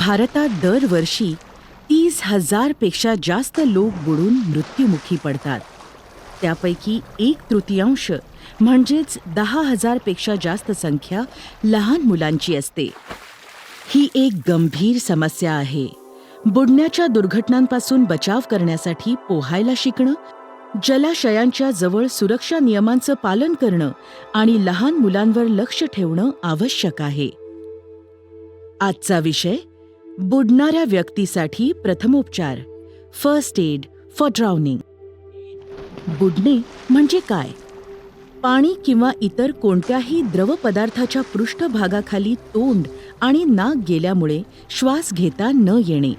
भारतात दरवर्षी तीस हजारपेक्षा जास्त लोक बुडून मृत्युमुखी पडतात. त्यापैकी एक तृतीयांश म्हणजेच दहा हजारपेक्षा जास्त संख्या लहान मुलांची असते. ही एक गंभीर समस्या आहे. बुडण्याच्या दुर्घटनांपासून बचाव करण्यासाठी पोहायला शिकणं जलाशयांच्या जवळ सुरक्षा नियमांचं पालन करणं आणि लहान मुलांवर लक्ष ठेवणं आवश्यक आहे. आजचा विषय बुडणाऱ्या व्यक्तीसाठी प्रथमोपचार फर्स्ट एड फॉर ड्राउनिंग बुडणे म्हणजे काय? पाणी किंवा इतर कोणत्याही द्रव पदार्थाच्या पृष्ठभागाखाली तोंड आणि नाक गेल्यामुळे श्वास घेता न येणे.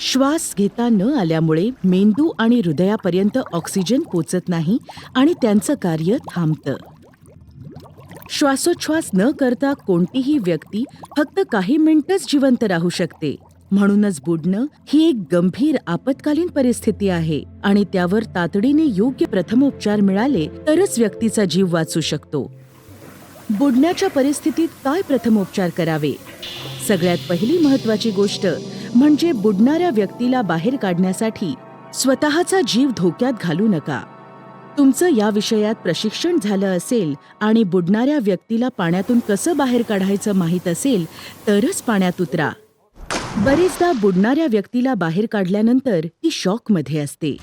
श्वास घेता न आल्यामुळे मेंदू आणि हृदयापर्यंत ऑक्सिजन पोचत नाही आणि त्यांचं कार्य थांबतं. श्वासोच्छ्वास न करता कोणतीही व्यक्ती फक्त काही मिनिटच जिवंत राहू शकते. म्हणूनच बुडणं ही एक गंभीर आपत्कालीन परिस्थिती आहे आणि त्यावर तातडीने योग्य प्रथमोपचार मिळाले तरच व्यक्तीचा जीव वाचू शकतो. बुडण्याच्या परिस्थितीत काय प्रथमोपचार करावे? सगळ्यात पहिली महत्वाची गोष्ट म्हणजे बुडणाऱ्या व्यक्तीला बाहेर काढण्यासाठी स्वतःचा जीव धोक्यात घालू नका. तुमचं या विषयात प्रशिक्षण झालं असेल आणि बुडणाऱ्या व्यक्तीला पाण्यातून कसं बाहेर काढायचं माहीत असेल तरच पाण्यात उतरा. बरेचदा बुडणाऱ्या व्यक्तीला बाहेर काढल्यानंतर ती शॉकमध्ये असते.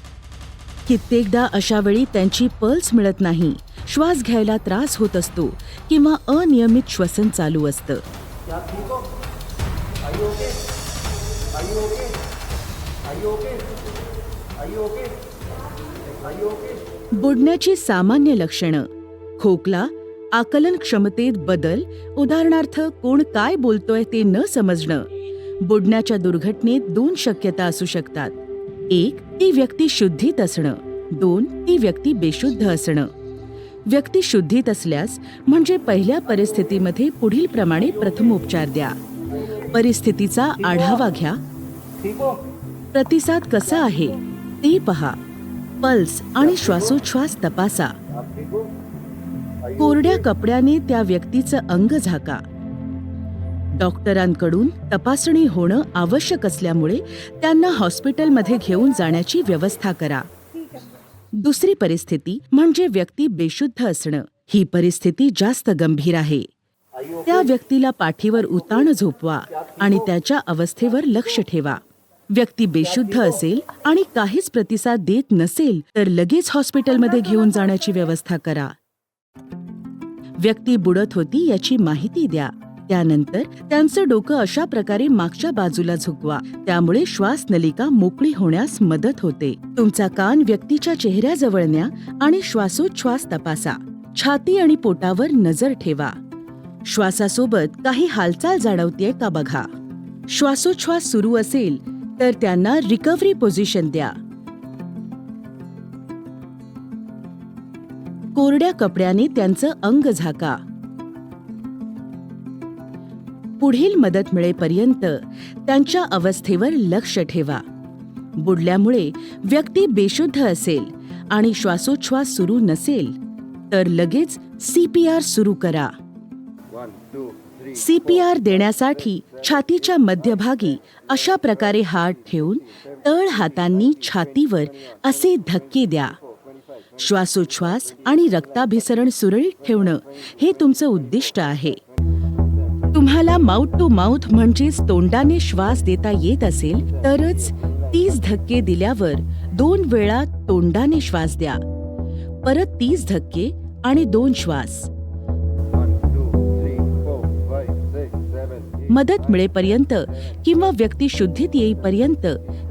कित्येकदा अशा वेळी त्यांची पल्स मिळत नाही श्वास घ्यायला त्रास होत असतो किंवा अनियमित श्वसन चालू असतं. बुडण्याची सामान्य लक्षणं. खोकला आकलन क्षमतेत बदल उदाहरणार्थ कोण काय बोलतोय ते न समजणं. बुडण्याच्या दुर्घटनेत दोन शक्यता असू शकतात. एक ती व्यक्ती शुद्धीत असणं. दोन ती व्यक्ती बेशुद्ध असणं. व्यक्ती शुद्धीत असल्यास म्हणजे पहिल्या परिस्थितीमध्ये पुढील प्रमाणे प्रथमोपचार द्या. परिस्थितीचा आढावा घ्या. प्रतिसाद कसा आहे? ते पहा. पल्स आणि श्वासोच्छ्वास तपासा. कोरड्या कपड्याने त्या व्यक्तीचं अंग झाका. डॉक्टरांकडून तपासणी होणं आवश्यक असल्यामुळे त्यांना हॉस्पिटलमध्ये घेऊन जाण्याची व्यवस्था करा. दुसरी परिस्थिती म्हणजे व्यक्ती बेशुद्ध असणं. ही परिस्थिती जास्त गंभीर आहे. त्या व्यक्तीला पाठीवर उताण झोपवा आणि त्याच्या अवस्थेवर लक्ष ठेवा. व्यक्ती बेशुद्ध असेल आणि काहीच प्रतिसाद देत नसेल तर लगेच हॉस्पिटलमध्ये घेऊन जाण्याची व्यवस्था करा. व्यक्ती बुडत होती याची माहिती द्या. त्यानंतर त्यांचं डोकं अशा प्रकारे मागच्या बाजूला झुकवा. त्यामुळे श्वास नलिका मोकळी होण्यास मदत होते. तुमचा कान व्यक्तीच्या चेहऱ्याजवळ न्या आणि श्वासोच्छ्वास तपासा. छाती आणि पोटावर नजर ठेवा. श्वासासोबत काही हालचाल जाणवतेय का बघा. श्वासोच्छ्वास सुरू असेल तर त्यांना रिकव्हरी पोझिशन द्या. कोरड्या कपड्याने त्यांचं अंग झाका. पुढील मदत मिळेपर्यंत त्यांच्या अवस्थेवर लक्ष ठेवा. बुडल्यामुळे व्यक्ती बेशुद्ध असेल आणि श्वासोच्छ्वास सुरू नसेल तर लगेच सीपीआर सुरू करा. सीपीआर देण्यासाठी छातीच्या मध्यभागी अशा प्रकारे हात ठेवून तळ हातांनी छातीवर असे धक्के द्या. श्वासोच्छ्वास आणि रक्ताभिसरण सुरळीत ठेवणं हे तुमचं उद्दिष्ट आहे. तुम्हाला माउथ टू माउथ म्हणजेच तोंडाने श्वास देता येत असेल तरच तीस धक्के दिल्यावर दोन वेळा तोंडाने श्वास द्या. परत तीस धक्के आणि दोन श्वास. मदत मिळेपर्यंत किंवा व्यक्ती शुद्धीत येईपर्यंत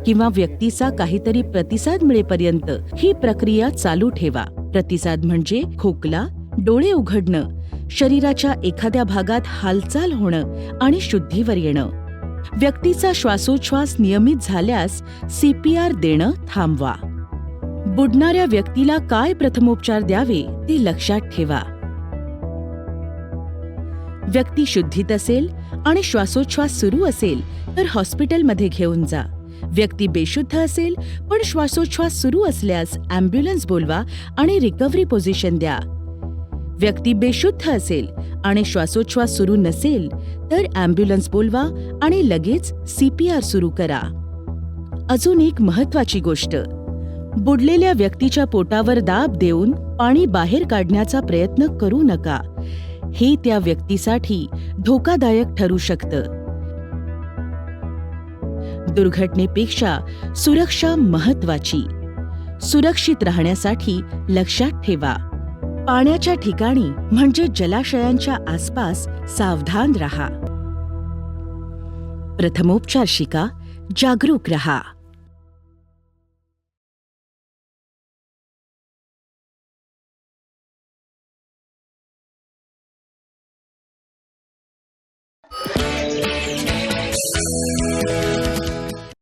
किंवा व्यक्तीचा काहीतरी प्रतिसाद मिळेपर्यंत ही प्रक्रिया चालू ठेवा. प्रतिसाद म्हणजे खोकला डोळे उघडणं शरीराच्या एखाद्या भागात हालचाल होणं आणि शुद्धीवर येणं. व्यक्तीचा श्वासोच्छ्वास नियमित झाल्यास सीपीआर देणं थांबवा. बुडणाऱ्या व्यक्तीला काय प्रथमोपचार द्यावे ते लक्षात ठेवा. व्यक्ती शुद्धीत असेल आणि श्वासोच्छ्वास सुरू असेल तर हॉस्पिटलमध्ये घेऊन जा. व्यक्ती बेशुद्ध असेल पण श्वासोच्छ्वास सुरू असल्यास ॲम्ब्युलन्स बोलवा आणि रिकव्हरी पोझिशन द्या. व्यक्ती बेशुद्ध असेल आणि श्वासोच्छ्वास सुरू नसेल तर ॲम्ब्युलन्स बोलवा आणि लगेच सी पी आर सुरू करा. अजून एक महत्वाची गोष्ट. बुडलेल्या व्यक्तीच्या पोटावर दाब देऊन पाणी बाहेर काढण्याचा प्रयत्न करू नका. हे त्या व्यक्तीसाठी धोकादायक ठरू शकतं. दुर्घटनेपेक्षा सुरक्षा महत्वाची सुरक्षित राहण्यासाठी लक्षात ठेवा. पाण्याच्या ठिकाणी म्हणजे जलाशयांच्या आसपास सावधान रहा. प्रथमोपचार शिका जागरूक रहा.